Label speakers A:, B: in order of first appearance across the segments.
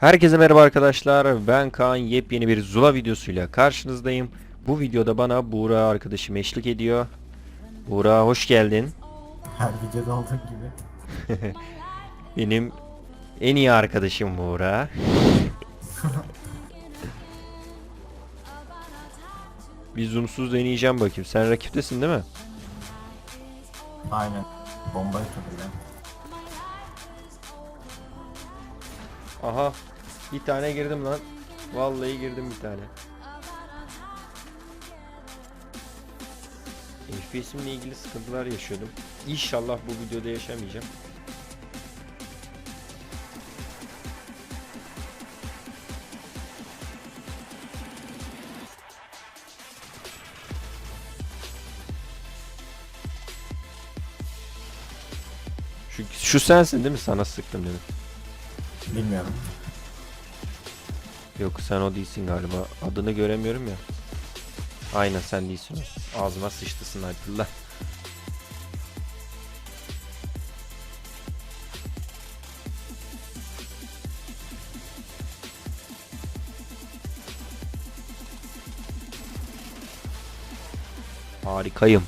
A: Herkese merhaba arkadaşlar. Ben Kaan. Yepyeni bir Zula videosuyla karşınızdayım. Bu videoda bana Buğra arkadaşım eşlik ediyor. Buğra hoş geldin.
B: Her videoda olduğu gibi.
A: Benim en iyi arkadaşım Buğra. Bir zoomsuz deneyeceğim bakayım. Sen rakiptesin değil mi?
B: Aynen. Bombayı tutuyor.
A: Aha. Bir tane girdim lan. Vallahi girdim bir tane. FPS'imle ilgili sıkıntılar yaşıyordum. İnşallah bu videoda yaşamayacağım. Şu, sensin değil mi? Sana sıktım dedim.
B: Bilmiyorum.
A: Yok sen o değilsin galiba. Adını göremiyorum ya. Aynen sen değilsin o. Ağzıma sıçtı sniper'la. Harikayım.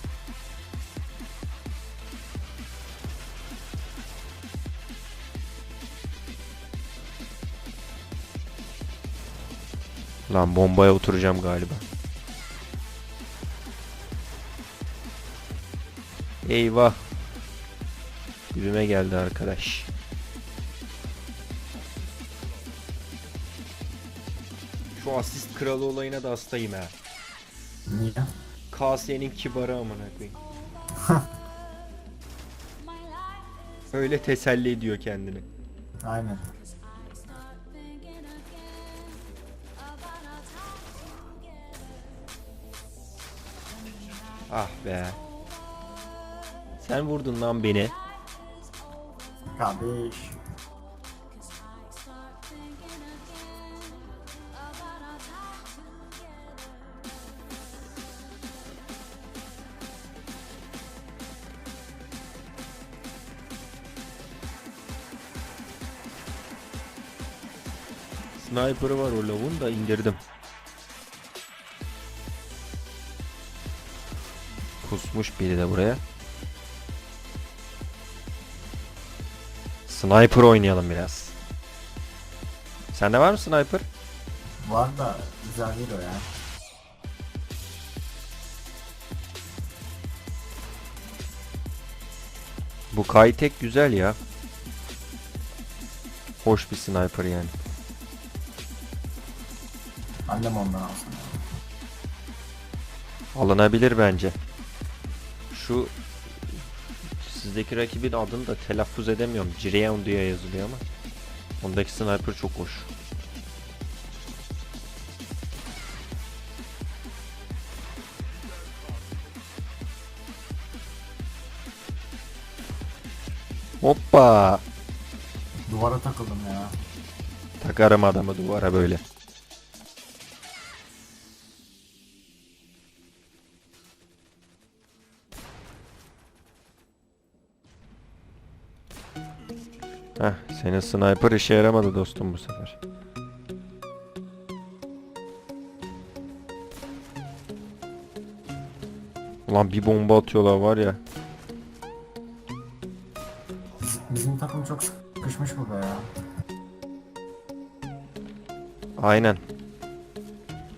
A: Lan bombaya oturacağım galiba. Eyvah. Dibime geldi arkadaş. Şu asist kralı olayına da hastayım ha.
B: Niye?
A: KS'nin kibarı amına koyayım. Öyle teselli ediyor kendini.
B: Aynen.
A: Ah be. Sen vurdun lan beni.
B: Kardeş.
A: Sniper'ı var o lavun da indirdim. Kusmuş biri de buraya. Sniper oynayalım biraz. Sende var mı sniper?
B: Var da güzel değil o ya.
A: Bu Kaytek güzel ya. Hoş bir sniper yani.
B: Annem ondan alsın.
A: Alınabilir bence. Şu sizdeki rakibin adını da telaffuz edemiyorum. Jireon diye yazılıyor ama. Ondaki sniper çok hoş. Hoppa!
B: Duvara takıldım ya.
A: Takarım adamı duvara böyle. Heh, senin sniper işe yaramadı dostum bu sefer. Ulan bir bomba atıyorlar var ya.
B: Biz- Bizim takım çok sıkışmış burada ya.
A: Aynen.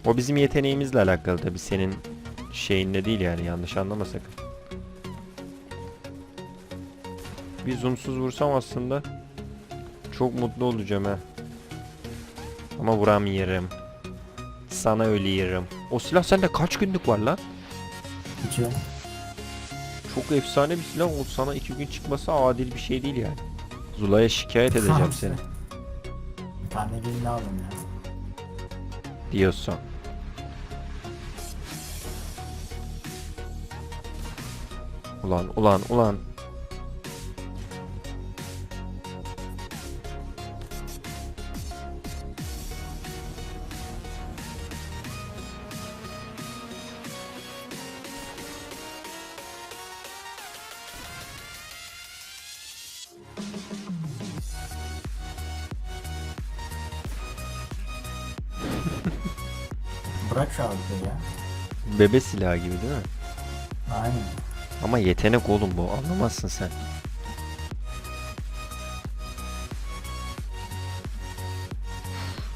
A: O bizim yeteneğimizle alakalı tabi senin şeyinle değil yani yanlış anlama sakın. Bir zoomsuz vursam aslında çok mutlu olacağım ha. Ama vuramıyorum. Sana ölüyorum. O silah sende kaç günlük var lan?
B: İki.
A: Çok efsane bir silah. O sana iki gün çıkması adil bir şey değil yani. Zula'ya şikayet edeceğim seni.
B: Bir tane elini aldım ya.
A: Diyorsun. Ulan ulan ulan.
B: Bırak şu AWP'yi ya.
A: Bebe silahı gibi değil mi?
B: Aynen.
A: Ama yetenek oğlum bu anlamazsın sen.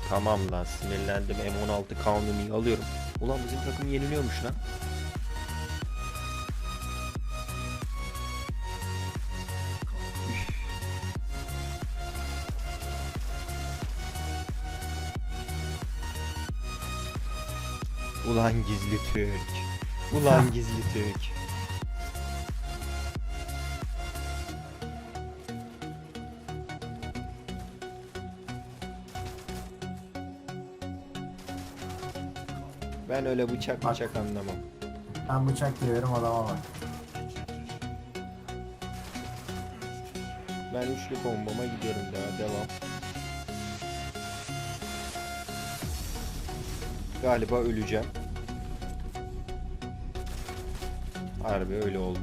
A: Tamam lan sinirlendim M16 kanunu alıyorum. Ulan bizim takım yeniliyormuş lan. Ulan gizli Türk. Ulan gizli Türk. Ben öyle bıçak
B: Bak.
A: bıçak anlamam.
B: Ben bıçak giriyorum adama bak.
A: Ben üçlü bombama gidiyorum daha devam. Galiba öleceğim. Harbi öyle oldu.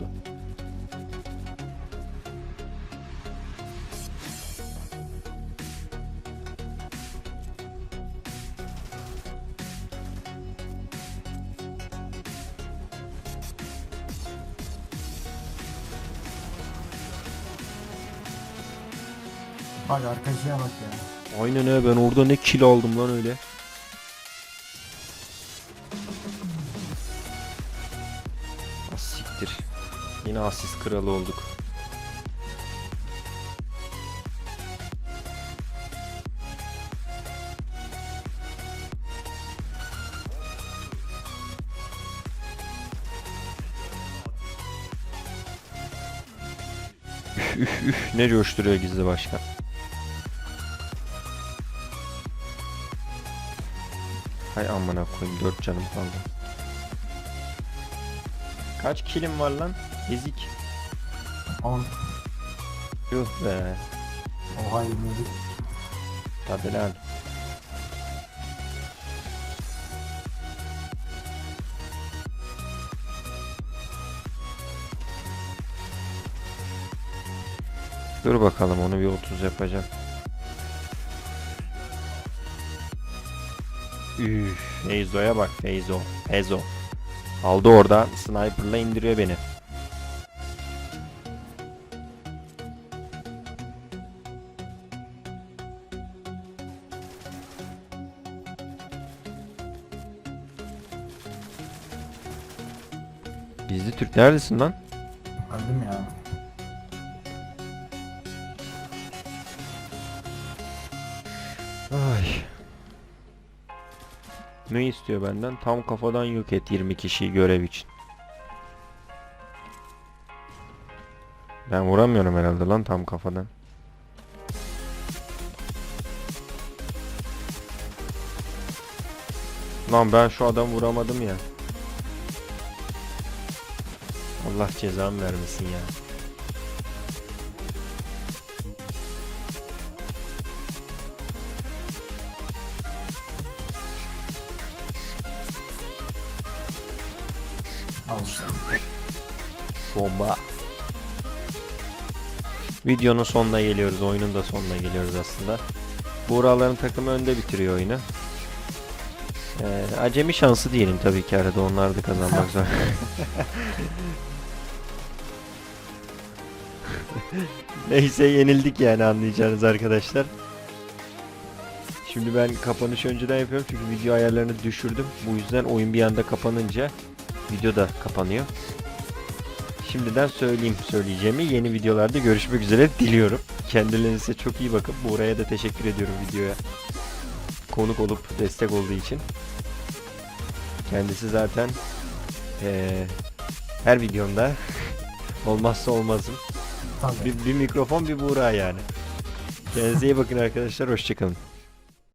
B: Bak arkadaşıya bak ya.
A: Aynen he ben orada ne kill aldım lan öyle. Siktir. Yine asist kralı olduk. Üf üf ne coşturuyor gizli başkan. Hay amına koyayım 4 canım kaldı. Kaç kilim var lan? Ezik.
B: 10.
A: Yuh be.
B: Oha 27.
A: Tabi lan. Dur bakalım onu bir 30 yapacağım. Üf, Feyzo'ya bak Feyzo. Feyzo. Aldı orada sniper'la indiriyor beni. Gizli Türk neredesin lan?
B: Öldüm ya.
A: Ne istiyor benden? Tam kafadan yok et 20 kişiyi görev için. Ben vuramıyorum herhalde lan tam kafadan. Lan ben şu adam vuramadım ya. Allah cezamı vermesin ya. Bomba. Videonun sonuna geliyoruz. Oyunun da sonuna geliyoruz aslında. Buğraların takımı önde bitiriyor oyunu. Ee, acemi şansı diyelim tabii ki arada onlar da kazanmak zor. Neyse yenildik yani anlayacağınız arkadaşlar. Şimdi ben kapanış önceden yapıyorum çünkü video ayarlarını düşürdüm. Bu yüzden oyun bir anda kapanınca video da kapanıyor. Şimdiden söyleyeyim söyleyeceğimi. Yeni videolarda görüşmek üzere diliyorum. Kendilerinize çok iyi bakın. Buraya da teşekkür ediyorum videoya. Konuk olup destek olduğu için. Kendisi zaten eee, her videomda olmazsa olmazım. Bir, bir mikrofon bir Buğra yani. Kendinize iyi bakın arkadaşlar. Hoşçakalın.